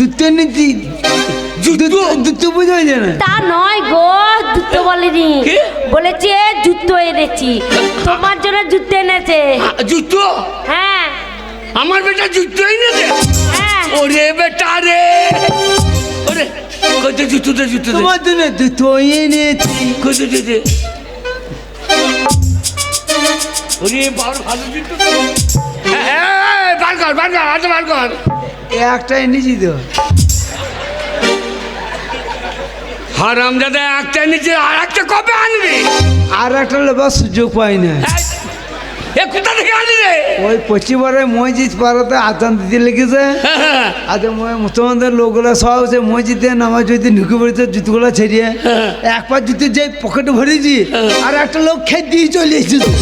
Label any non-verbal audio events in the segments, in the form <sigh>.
দুধ নিতি। দুধ বোঝা যায় না। তা নয় গো জুতো বলেনি। কি? বলেছে জুতো এনেছি। তোমার জন্য জুতো এনেছে। জুতো হ্যাঁ। আমার বেটা জুতোই নেছে হ্যাঁ। ওরে বেটা রে। ওরে কত জুতো দে জুতো তোমার জন্য দুধ এনেছি। কত দে। ওরে বার ভালো জুতো হ্যাঁ, হ্যাঁ, বার কর বার কর হাতে বার কর। একটা এনেছি তো হারাম দাদা একটা নিচে আর একটা কবে আনবি? আর একটা লেবার সুযোগ পাই না। এ কোথা থেকে আনলি? রে ওই পশ্চিমবারে মসজিদ পাড়াতে আদান দিতে লেগেছে। হ্যাঁ, আজ মুসলমানদের লোকগুলো সব সে মসজিদে নামাজ যদি ঢুকে পড়েছে জুতোগুলো ছেড়িয়ে। এক পা জুতো যে পকেটে ভরেছি আর একটা লোক খেয়ে দিয়ে চলে এসেছে।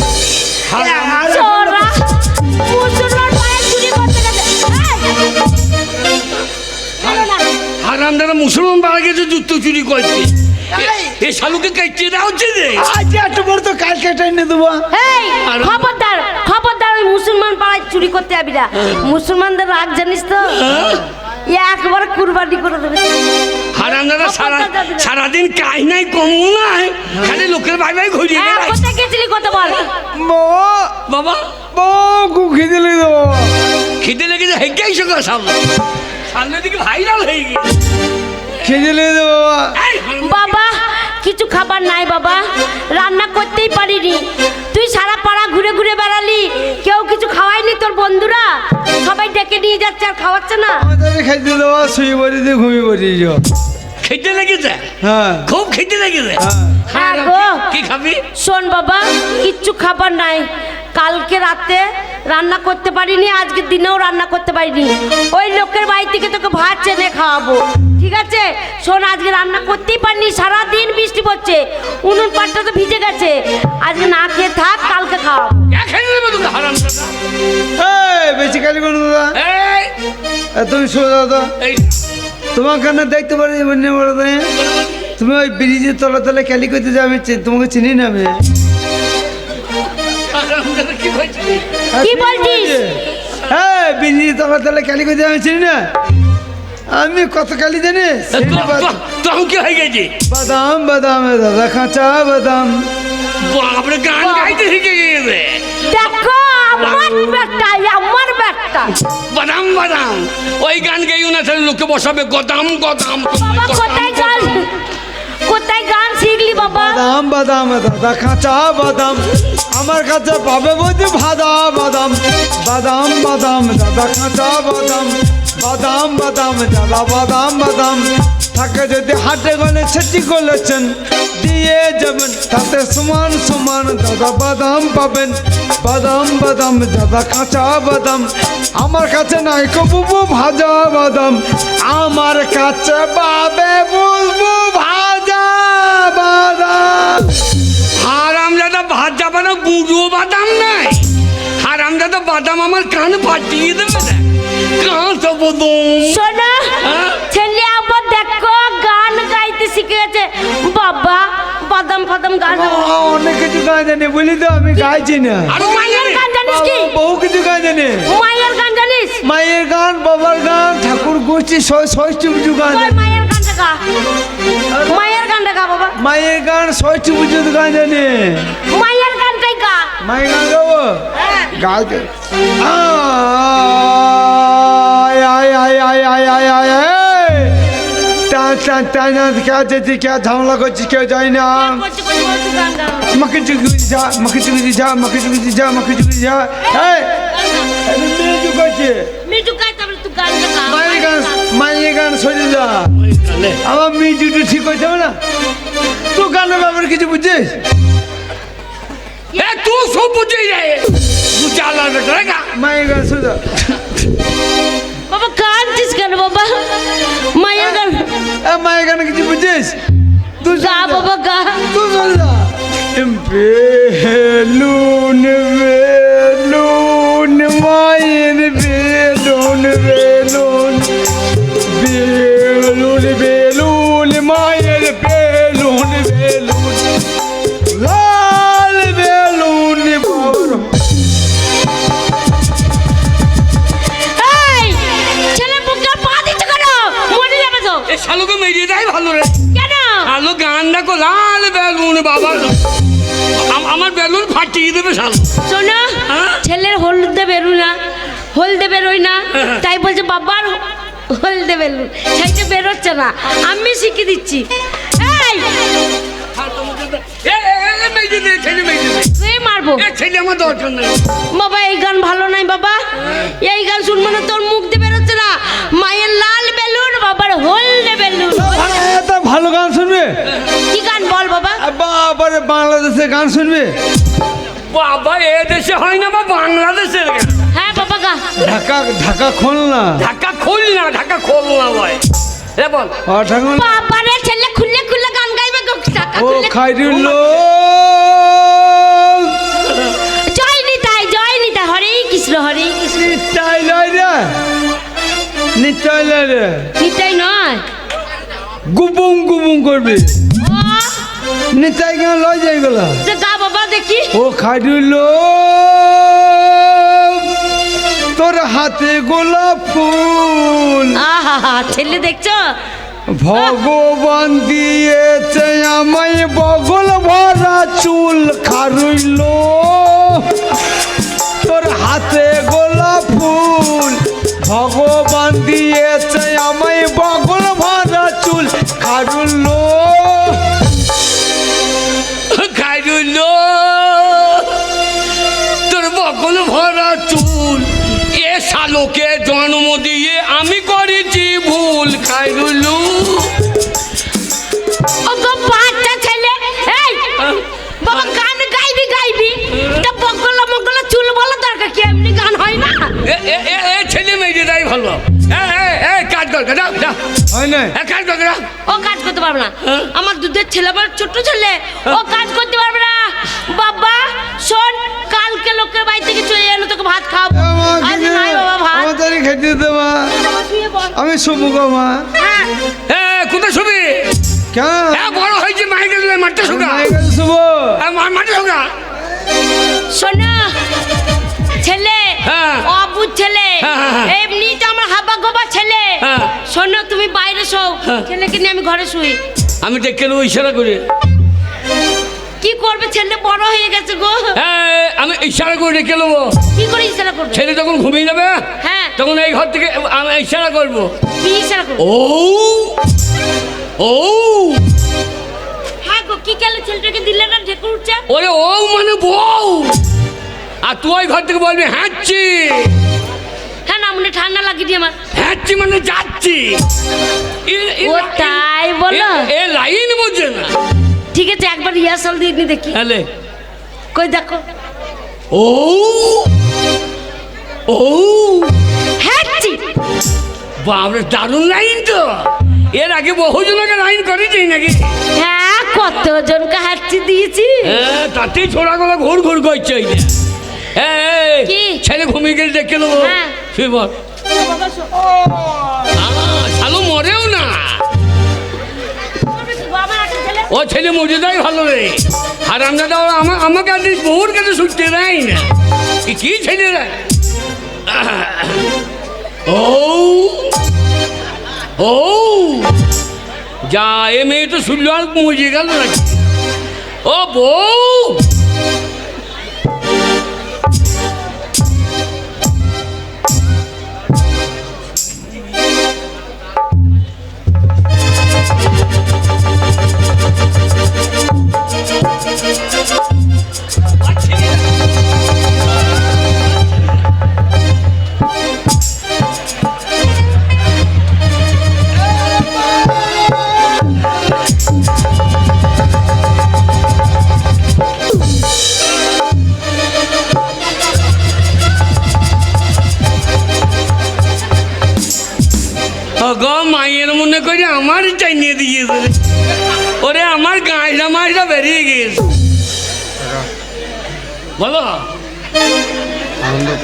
দাদা মুসলমান পাড়া গেছে জুতো চুরি করছে। এ- এ শালুকে কাইতে দেওয়া হচ্ছে রে। আজ একটা বড় তো কালকে টাইনে দেবো। এই আর- খবরদার খবরদার ওই মুসলমান পাড়ায় চুরি করতে যাবি না। মুসলমানদের রাগ জানিস তো? এ একবার কুরবানি করে দেবে। হারাম দাদা সারা সারাদিন কাজ নাই কম নাই। খালি লোকের ভাই ভাই ঘুরিয়ে হ্যাঁ। কোথায় গেছিলি কত বল। বাবা। বাবা খুব খিদে লেগে দেবো খিদে লেগেছে হেঁকেই সকাল সামনে। দিকে ভাইরাল হয়ে গিয়ে। খিদে লেগে বাবা? বাবা কিছু খাবার নাই বাবা। রান্না করতেই পারিনি। তুই সারা পাড়া ঘুরে ঘুরে বেড়ালি। কেউ কিছু খাওয়ায়নি তোর বন্ধুরা? সবাই ডেকে নিয়ে যাচ্ছে আর খাওয়াচ্ছে না। আমাদের খাইতে দেবো শুয়ে পড়েছে ঘুমিয়ে পড়েছ খিদে লেগেছে? হ্যাঁ। খুব খিদে লেগেছে? হ্যাঁ। হ্যাঁ গো। কি খাবি? শোন বাবা কিচ্ছু খাবার নাই। কালকে রাতে রান্না করতে পারিনি আজকে দিনেও রান্না করতে পারিনি। ওই লোকের বাড়ি থেকে তোকে ভাত চেনে খাওয়াবো। ঠিক আছে? শোন আজকে রান্না করতেই পারিনি সারাদিন বৃষ্টি পড়ছে। উনুন পাটটা তো ভিজে গেছে। আজকে না খেয়ে থাক কালকে খাওয়াবো। খেয়ে নেবে তোকে হারাম দাদা? এই বেশি কালি করো দাদা। তুমি দাদা। তোমার কেন দেখতে পারি তুমি ওই ব্রিজের তলা তলে ক্যালি করতে যাবে তোমাকে চিনি না আমি। কি বলছিস? হ্যাঁ ব্রিজের তলা তলে ক্যালি করতে আমি চিনি না। আমি কত কালি জানিস তখন কি হয়ে গেছে? বাদাম বাদাম দাদা কাঁচা বাদাম। বাপরে গান গাইতে শিখে গেছে। দেখো আমার ব্যাগটা আমার ব্যাগটা। বাদাম বাদাম। ওই গান গাইও না তাহলে লোকে বসাবে। গদাম গদাম। বাবা কোথায় কোথায় গান শিখলি বাবা? বাদাম বাদাম, দাদা কাঁচা বাদাম। আমার কাছে পাবে বলছি ভাদা বাদাম। বাদাম বাদাম, দাদা কাঁচা বাদাম। বাদাম বাদাম দাদা বাদাম বাদাম। থাকে যদি হাটে গলে সেটি গলেছেন দিয়ে যাবেন। তাতে সমান সমান দাদা বাদাম পাবেন। বাদাম বাদাম, দাদা কাঁচা বাদাম। আমার কাছে নাই বুবু ভাজা বাদাম। আমার কাছে পাবে ভাজা বাদাম হারাম দাদা ভাত যাবে না গুঁড়ো বাদাম নাই। হারাম দাদা বাদাম আমার কান ফাটিয়ে দেবে বদম শোনো হ্যাঁ? ছেলে আবার দেখো গান গাইতে শিখে গেছে বাবা বাদাম ফাদাম গান অনেক কিছু গান জানি বলি তো আমি গাইছি না। মায়ের গান জানিস কি? বহু কিছু গান জানি মায়ের গান জানিস? মায়ের গান বাবার গান ঠাকুর গোষ্ঠী ষষ্ঠী গান মায়ের মায়ের গানটা গা বাবা। মায়ের গান ষষ্ঠী পুজোর গান জানি। মায়ের গানটাই গা। মায়ের গান গাবো? হ্যাঁ। গাইতে আয় আয় আয় আয় আয় আয় আয় আয়। টান টান টান কে যেতে কে ঝামলা করছি কেউ যায় না। হ্যাঁ, মাকে চুকি যা মাকে চুকি আমার মিউজিকটা ঠিক হইতে হবে না? তুই গানের ব্যাপারে কিছু বুঝছিস এ তুই সব বুঝে যায় বুঝালা বেটা রে গা। মায়ের গান যা বাবা কাঁদছিস কেন বাবা? মায়ের গান মায়ের গানে কিছু বুঝছিস তুই বাবা গা তুই যা হলদে বেরোয় না। হ্যাঁ। <laughs> তাই বলছে বাবার হলদে বেরু সেইটা বেরোচ্ছে না। আমি শিখিয়ে দিচ্ছি। মারবো। বাবা এই গান ভালো নাই বাবা। এই গান শুনব না তোর মুখ দিয়ে বেরোচ্ছে না। মায়ের লাল বেলুন বাবার হলদে বেলুন। ভালো গান শুনবে। কি গান বল বাবা। বাবারে বাংলাদেশে গান শুনবে। বাবা এ দেশে হয় না বা বাংলাদেশের গান। বাবা গা ঢাকা ঢাকা খোল না। ঢাকা খোল না ঢাকা খোল না ভাই। এ বল। ঠাকুর বাবারে ছেলে খুললে খুললে গান গাইবে গো টাকা ও খাইরুল জয় নিতাই জয় নিতাই হরে কৃষ্ণ হরে কৃষ্ণ। নিশ্চয় লয় রে। নিশ্চয় লয় রে। নিতাই নয়? গুবুং গুবুং করবে। নিশ্চয় কেন লয় যাই গেলা তো গা বাবা দেখি। ও খাইরুল তোর হাতে গোলাপ ফুল। আহা ছেলে দেখছ? ভগবান দিয়েছে আমায় বগল ভরা চুল খারুইল খাইরুল ও গো ছেলে এই বাবা গান গাইবি গাইবি। তা বগল মগল চুল বলা দরকার কি? এমনি গান হয় না? এ এ এ এ ছেলে মেয়ে তাই ভালো। এ এ এ কাজ কর যাও যাও হয় না এ কাজ কর ও কাজ করতে পারবে না? আমার দুধের ছেলে আমার ছোট্ট ছেলে। ও কাজ করতে পারবে না। বাবা শোন কালকে লোকের বাড়ি থেকে চলে এলো তোকে ভাত খাওয়াবো। আজ নাই বাবা ভাত। আমাদের খেতে দেবা। আমি শুভ গো মা। হ্যাঁ। কোথায় শুবি? কেন? বড় হয়েছে মাইকে দিলে মাঠে শুকা শুভ এ, মাঠে শুকা শোনা ছেলে হ্যাঁ। অবুধ ছেলে। হ্যাঁ। এমনি তো আমার হাবা গোবা ছেলে। শোনো তুমি বাইরে শো। ছেলেকে নিয়ে আমি ঘরে শুই। আমি দেখে নেব ইশারা করে। কি করবে ছেলে? বড় হয়ে গেছে গো। হ্যাঁ আমি ইশারা করে ডেকে নেব। কি করে ইশারা করবে? ছেলে যখন ঘুমিয়ে যাবে হ্যাঁ। তখন এই ঘর থেকে আমি ইশারা করব। কি ইশারা করবে? ও ও হ্যাঁ গো কি গেলে ছেলেটাকে দিলে না ঢেকুর উঠছে? ওরে ও মানে বউ। আর তুই ওই ঘর থেকে বলবি হ্যাঁচ্ছি। হ্যাঁ না মনে ঠান্ডা লাগিয়ে দিয়ে আমার হ্যাঁচ্ছি মানে যাচ্ছি। ও তাই বলো। এ- এ লাইন বোঝে না। ঠিক আছে একবার রিহার্সাল দিয়ে নি দেখি। হ্যালে কই দেখো। ও! ও! হ্যাঁ জি। বাবরে দারুণ লাইন তো। এর আগে বহু জনকে লাইন করেছি নাকি? হ্যাঁ কতজনকে হাঁচি দিয়েছি। হ্যাঁ তাতেই ছোড়া গলা ঘুর ঘুর করছে ওই যে। এই, এই, কি? ছেলে ঘুমিয়ে গেলে দেখে নেব। হ্যাঁ। শুয়ে বল। শালো মরেও না। ও ছেলে মজুদাই ভালো রে। আর আমরা আমার আমাকে আর বহুর কাছে শুনতে দেয় না। কি ছেলে রে? ও ও, যা, এ মেয়ে তো শুনলো আর মজে গেল নাকি। ও বউ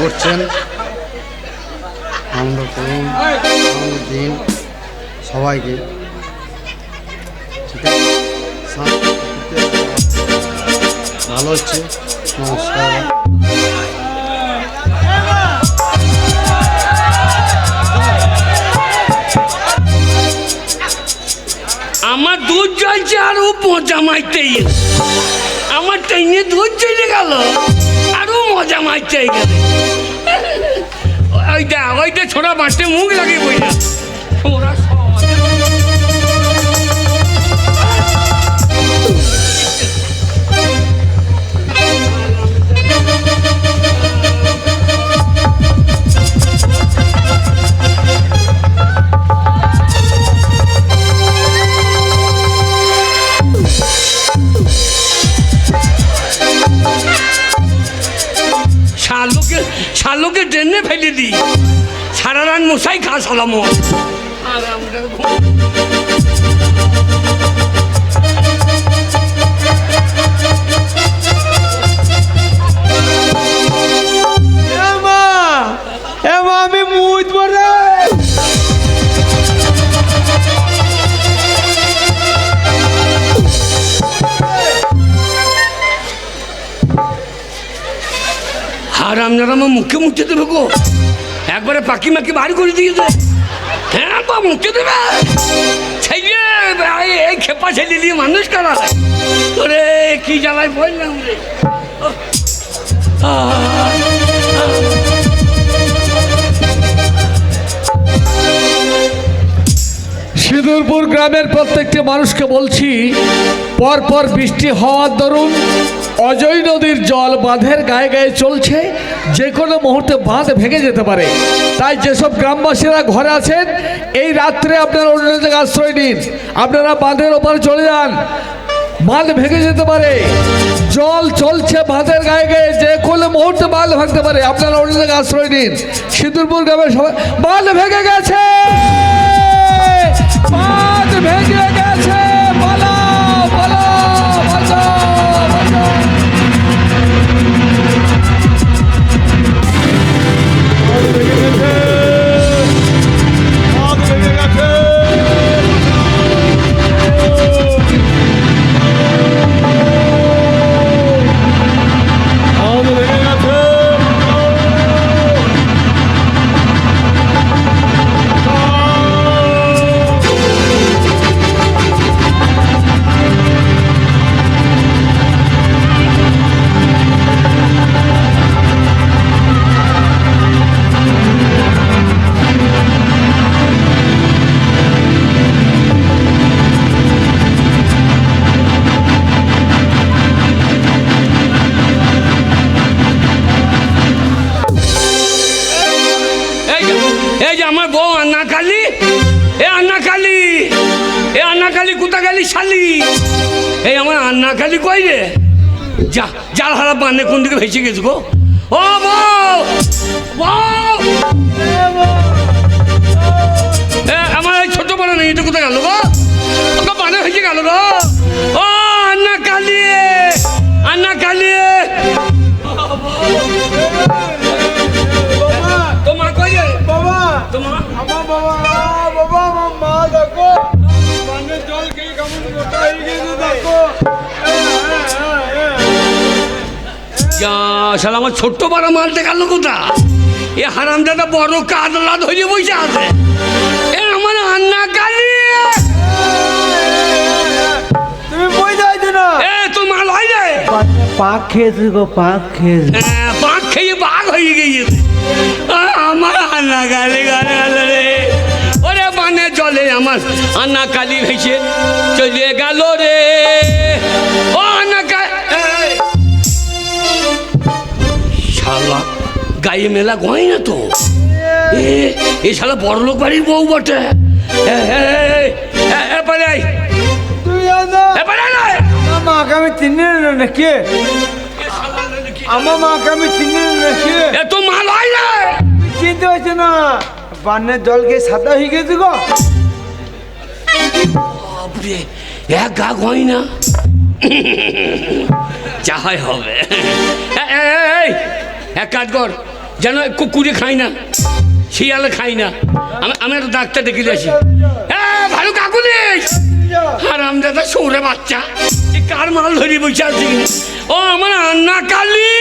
করছেন। আনন্দ করুন, আনন্দ দিন সবাইকে। ঠিক আছে? ভালো হচ্ছে। নমস্কার। আমার দুধ জ্বলছে আর ও পচা আমার ট্রেনে দুধ চলে গেল। মজা মারছে এইখানে ওইটা ওইটা ছোড়া বাঁচতে মুখ লাগিয়ে বইটা ওরা ট্রেনে ফেলে দিই। সারা রাত মশাই খা সালাম আর আপনারা আমার মুখে মুখে দেবে গো। একবারে পাখি মাকি বার করে দিয়েছে হ্যাঁ বা মুখে দেবে। ছেলে এই- খেপা ছেলে দিয়ে মানুষ করা? ওরে, কি জ্বালায় বললাম রে। সিঁদুরপুর গ্রামের প্রত্যেকটি মানুষকে বলছি, পরপর বৃষ্টি হওয়ার দরুন অজয় নদীর জল বাঁধের গায়ে গায়ে চলছে, যে কোনো মুহূর্তে বাঁধ ভেঙে যেতে পারে। তাই যেসব গ্রামবাসীরা ঘরে আছেন, এই রাত্রে আপনারা অন্য জায়গায় আশ্রয় নিন। আপনারা বাঁধের ওপরে চলে যান। বাঁধ ভেঙে যেতে পারে। জল চলছে বাঁধের গায়ে গায়ে, যে কোনো মুহূর্তে বাঁধ ভাঙতে পারে। আপনারা অন্য জায়গায় আশ্রয় নিন। সিঁদুরপুর গ্রামের সবাই, বাঁধ ভেঙে গেছে! বাঁধ ভেঙে গেছে! আন্না কালি কই রে যা জাল হারা বানে কোন দিকে ভেসে গেছে গো? শালা আমার ছোট্ট বড় মালটা গেল কোথা এ হারাম দাদা বড় কাদলা ধরে বসে আছে। এ আমার আন্না কালি। তুমি বই যাইছো না এ তো মাল হয় রে পাক খেয়েছি গো পাক খেয়েছি। খেয়ে বাঘ হয়ে গিয়েছে। আমার আন্না কালি গালে গেল রে। ওরে বানে জলে আমার আন্না কালি ভেসে চলে গেল। গায়ে মেলা গয় না তো। এ শালা বড় লোক বাড়ির বউ বটে। আমার মাকে আমি চিনি না নাকি আমার মাকে আমি চিনি না নাকি এ তো মাল হয় না। চিনতে না? পানের জল খেয়ে সাদা হয়ে গেছে গো। বাপরে এক গা গয় না যা হবে এই, এক কাজ কর। যেন কুকুরে খাই না, শিয়ালে খাই না। আমি আমি একটা ডাক্তার দেখে আসি এ, ভালো কাকুলিস আর দাদা সৌরে বাচ্চা। কার মাল ধরে বসে আছি? ও, আমার আন্না কালি।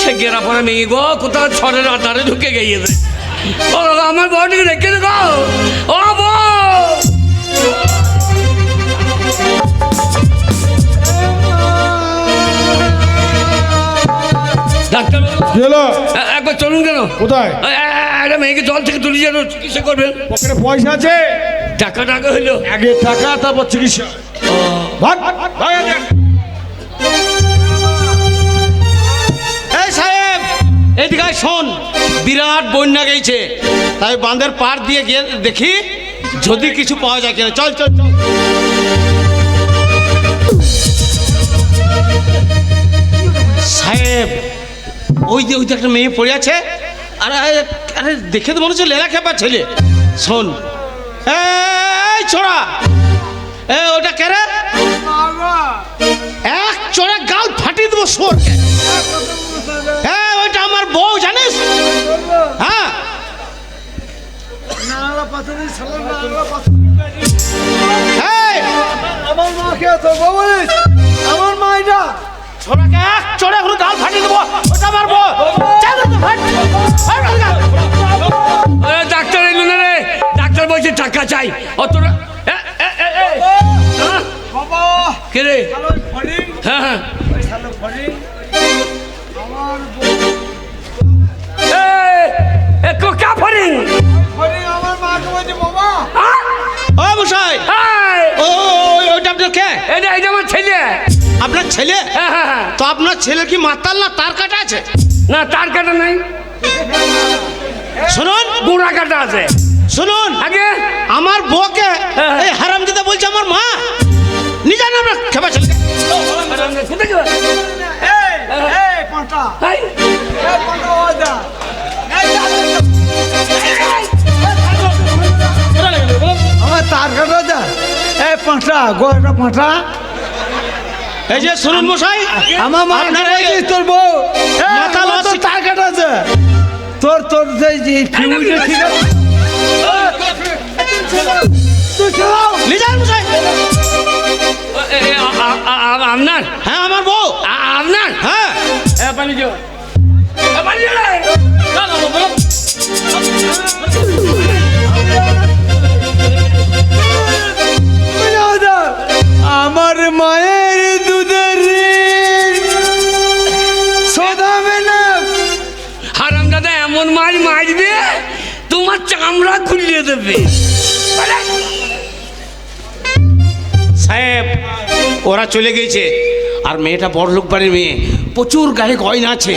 সে গেরা পরে মেয়ে গো, কোথাও ছড়ের আধারে ঢুকে গিয়েছে ও, আমার বউটিকে রেখে গো ও ডাক্তার একবার চলুন কেন? কোথায়? একটা মেয়েকে জল থেকে তুলে যেন চিকিৎসা করবেন। পকেটে পয়সা আছে? টাকা টাকা হইল। আগে টাকা তারপর চিকিৎসা। এই সাহেব এইদিকে আয় শোন বিরাট বন্যা গেছে তাই বাঁধের পার দিয়ে গিয়ে দেখি যদি কিছু পাওয়া যায় কিনা। চল চল চল। সাহেব ওই যে ওই যে একটা মেয়ে পড়ে আছে। আরে আরে, দেখে তো মনে হচ্ছে লেলা খেপা ছেলে। শোন। এই ছোড়া এ ওটা কে রে? এক চড়া গাল ফাটিয়ে দেবো সোরকে হ্যাঁ ওইটা আমার বউ জানিস? হ্যাঁ। আমার তো বলিস? আমার মা এটা ছোড়াকে এক এখন গাল ফাটিয়ে দেবো। ওটা আমার বউ। টাকা চাই। এ, হ্যাঁ? কে রে? হ্যাঁ হ্যালো ফরিং আমার এ, এ, কোকা ফরিং ফরিং আমার মাকে বলছে বাবা? ও মশাই। ও ওইটা আপনার কে? এটা এটা আমার ছেলে। আপনার ছেলে? হ্যাঁ হ্যাঁ হ্যাঁ। তো আপনার ছেলে কি মাতাল না তার কাটা আছে? না তার কাটা নাই। শুনুন। গুড়া কাটা আছে। শুনুন। আগে আমার বউকে হ্যাঁ। এই হারাম দিদা বলছে আমার মা। নিজে না আমরা খেপা ছেলে আমার তার কাটা এই গোটা যে শুনুন মশাই আমার মা তোর বউ। মাথা তার কাটা তোর তোর যে যে ফিউজে ঠিক আছে আপনার হ্যাঁ আমার বউ আপনার হ্যাঁ পানি এ, পানি। আমার মায়ের দুধের শোধাবে না হারাম দাদা এমন মাছ মারবে তোমার চামড়া খুলিয়ে দেবে সাহেব ওরা চলে গেছে আর মেয়েটা বড় লোক বাড়ির মেয়ে। প্রচুর গায়ে গয়না আছে।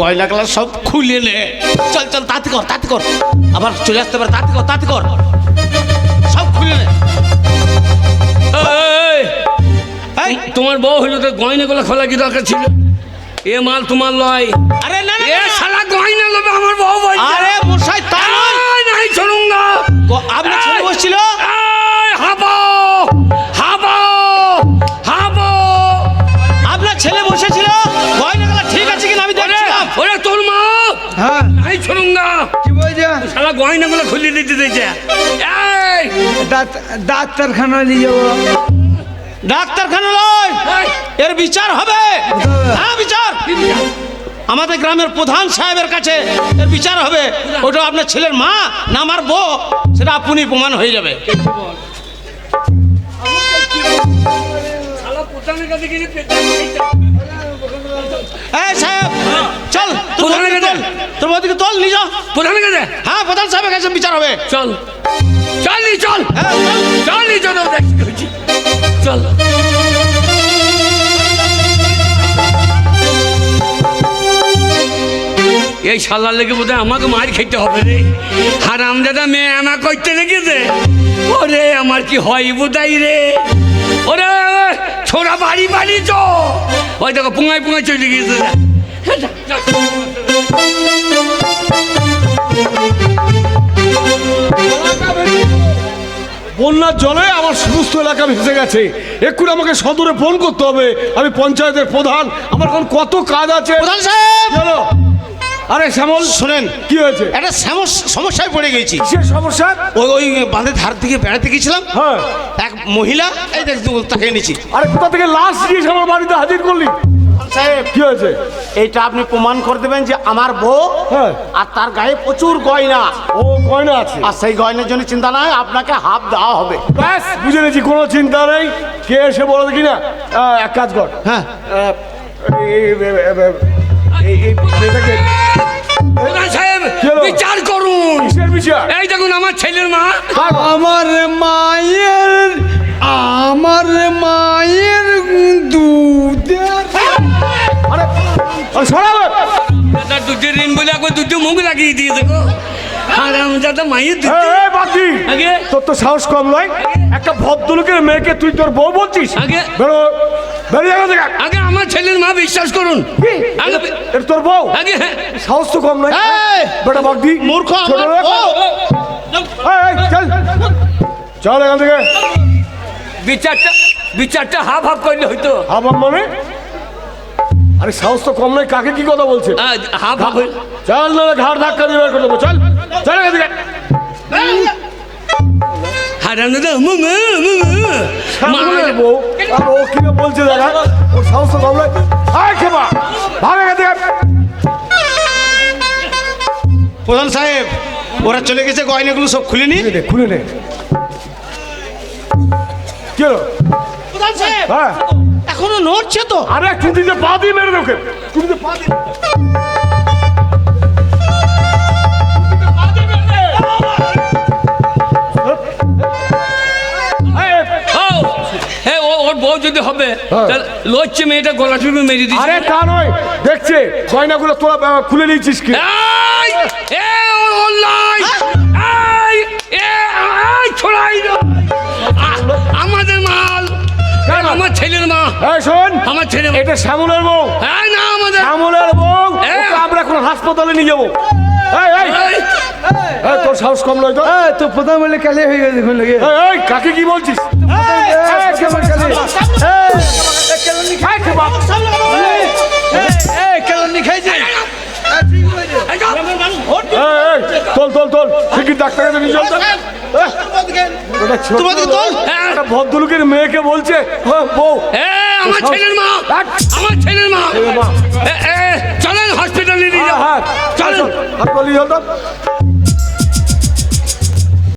গয়না গুলো সব খুলে নে। চল চল তাতে কর তাতে কর। আবার চলে আসতে পারে তাতে কর তাতে কর। সব খুলে নে। তোমার বউ হইল তো গয়না গয়নাগুলো খোলা কি দরকার ছিল? এ মাল তোমার লয়। আরে না না, এ। শালা গয়না লোবে আমার বউ বলছে। আরে মশাই তাই নাই চলুঙ্গা আপনার ছেলে বসছিল? এই, হাবো হাবো হাবো। আপনার ছেলে বসেছিল? ঠিক আছে কিনা আমি ওরে দেখছিলাম। ওরে তোর মা। হ্যাঁ। নাই চলুঙ্গা কি বলছে? শালা গয়নাগুলো খুলে দিতে দিয়েছে। এই। ডাক্তারখানা নিয়ে যাব। ডাক্তারখানা নয় এর বিচার হবে। হ্যাঁ। বিচার। আমাদের গ্রামের প্রধান সাহেবের কাছে এর বিচার হবে। ওটা আপনার ছেলের মা না আমার বউ? সেটা আপনি প্রমাণ হয়ে যাবে। চল প্রধানের বৌদিকে কাছে? তোল। তোর বৌদিকে তোল নিজ প্রধানের কাছে? হ্যাঁ প্রধান সাহেবের কাছে বিচার হবে। চল। চল নি হ্যাঁ, চল। চল নি চল চল। এই শালার লেগে বোধ আমাকে মার খেতে হবে রে। হারাম দাদা মেয়ে আনা করতে লেগেছে ওরে আমার কি হয় বোধাই রে? ওরে ছোড়া বাড়ি বাড়ি চ ওই দেখো পুঙায় পুঙায় চলে গিয়েছে বন্যার জলে আমার সমস্ত এলাকা ভেসে গেছে। এক্ষুনি আমাকে সদরে ফোন করতে হবে। আমি পঞ্চায়েতের প্রধান। আমার এখন কত কাজ আছে? প্রধান সাহেব? আরে শ্যামল শোনেন কি হয়েছে একটা সমস- সমস্যায় পড়ে গেছি কিসের সমস্যা ওই ওই বাঁধের ধার থেকে বেড়াতে গেছিলাম হ্যাঁ এক মহিলা এই দেখ তাকে এনেছি আরে কোথা থেকে লাশ গিয়ে আমার বাড়িতে হাজির করলি সাহেব কি হয়েছে এইটা আপনি প্রমাণ করে দেবেন যে আমার বউ হ্যাঁ। আর তার গায়ে প্রচুর গয়না ও গয়না আছে আর সেই গয়নার জন্য চিন্তা নয় আপনাকে হাফ দেওয়া হবে ব্যাস বুঝে নিয়েছি কোনো চিন্তা নেই কে এসে বলো দেখি না এক কাজ কর হ্যাঁ এই- সাহেব? বিচার করুন। এই দেখুন আমার ছেলের মা। আমার মায়ের আমার মায়ের দুধের আরে আরে সরাবে দাদা দুধের ঋণ বলে একবার দুধে মুখ লাগিয়ে দিয়ে দেখো। তোর তো সাহস কম নয়। একটা ভদ্রলোকের মেয়েকে তুই তোর বউ বলছিস? আগে। বেরো। বেরিয়ে গেছে আগে আমার ছেলের মা বিশ্বাস করুন। আগে এটা তোর বউ? আগে হ্যাঁ। সাহস তো কম নয় বেটা বাগদি মূর্খ আমার। বউ। চল। চল এখান থেকে। বিচারটা বিচারটা হাফ হাফ করলে হইতো। আবার মানে? আরে সাহস তো কম নয় কাকে কি কথা বলছে? হাফ হাফ চল না ঘাড় ধাক্কা দিয়ে বের করে দেবো। চল। চল এখান থেকে। হারাম দাদা মু মু মু। বউ আর ও কি বলছে দাদা? ওর সাহস কম নয়। আয় খেপা। ভাগ এখান প্রধান সাহেব ওরা চলে গেছে গয়নাগুলো সব খুলে নি। খুলে নে কি প্রধান সাহেব হ্যাঁ। এখনও নড়ছে তো। আরে টুটিতে পা দিয়ে মেরে দেবো টুটিতে পা দিয়ে। বউ যদি হবে হ্যাঁ। তাহলে মেয়েটা গলা টিপে মেরে দিচ্ছে আরে তা নয় দেখছে গয়নাগুলো তোরা খুলে নিয়েছিস কি? এই এ অনলাইন এই এ এই ছড়াই দাও। আমাদের মাল কেন? আমার ছেলের মা। এই শোন আমার ছেলে এটা শ্যামলের বউ। হ্যাঁ না আমাদের শ্যামলের বউ এই। আমরা এখন হাসপাতালে নিয়ে যাব। এই এই। এই, এই, তোর সাহস কম নয় তো? তো প্রথম বলে কালে হয়ে গেছে দেখুন লাগে। এই, এই কাকে কি বলছিস? হ্যাঁ। ভদ্রলোকের মেয়েকে বলছে হ্যাঁ, বউ আমার ছেলের মা আমার ছেলের মা চলেন হসপিটালে নিয়ে হ্যাঁ যাও হ্যাঁ চলেন চল